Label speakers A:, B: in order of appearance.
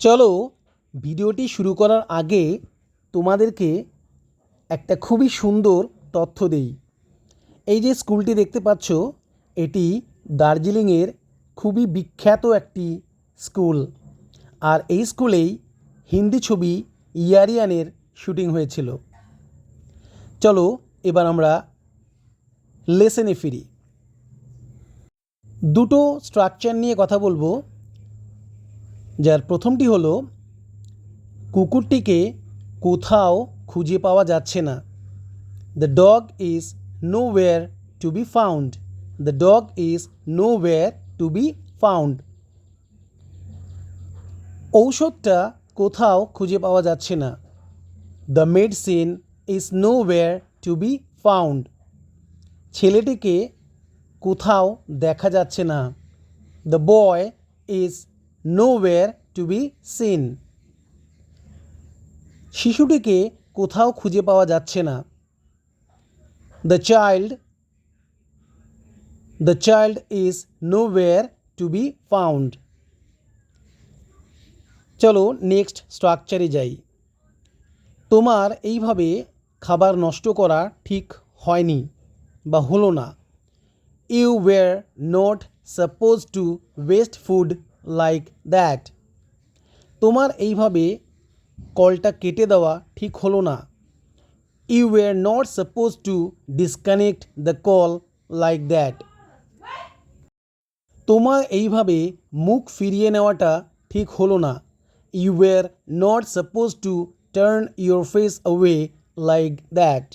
A: চলো ভিডিওটি শুরু করার আগে তোমাদেরকে একটা খুবই সুন্দর তথ্য দেই। এই যে স্কুলটি দেখতে পাচ্ছ, এটি দার্জিলিংয়ের খুবই বিখ্যাত একটি স্কুল। আর এই স্কুলেই হিন্দি ছবি ইয়ারিয়ানের শুটিং হয়েছিল। চলো এবার আমরা লেসেনে ফিরি। দুটো স্ট্রাকচার নিয়ে কথা বলব। যার প্রথমটি হলো, কুকুরটিকে কোথাও খুঁজে পাওয়া যাচ্ছে না। The dog is nowhere to be found the dog is nowhere to be found ঔষধটা কোথাও খুঁজে পাওয়া যাচ্ছে না। The medicine is nowhere to be found ছেলেটিকে কোথাও দেখা যাচ্ছে না। The boy is nowhere to be seen শিশুটিকে কোথাও খুঁজে পাওয়া যাচ্ছে না। The child the child is nowhere to be found চলো নেক্সট স্ট্রাকচারে যাই। তোমার এইভাবে খাবার নষ্ট করা ঠিক হয়নি বা হলো না। You were not suppose to waste food like that তোমার এইভাবে কলটা কেটে দেওয়া ঠিক হলো না। You were not suppose to disconnect the call like that তোমার এইভাবে মুখ ফিরিয়ে নেওয়াটা ঠিক হলো না। You were not suppose to turn your face away like that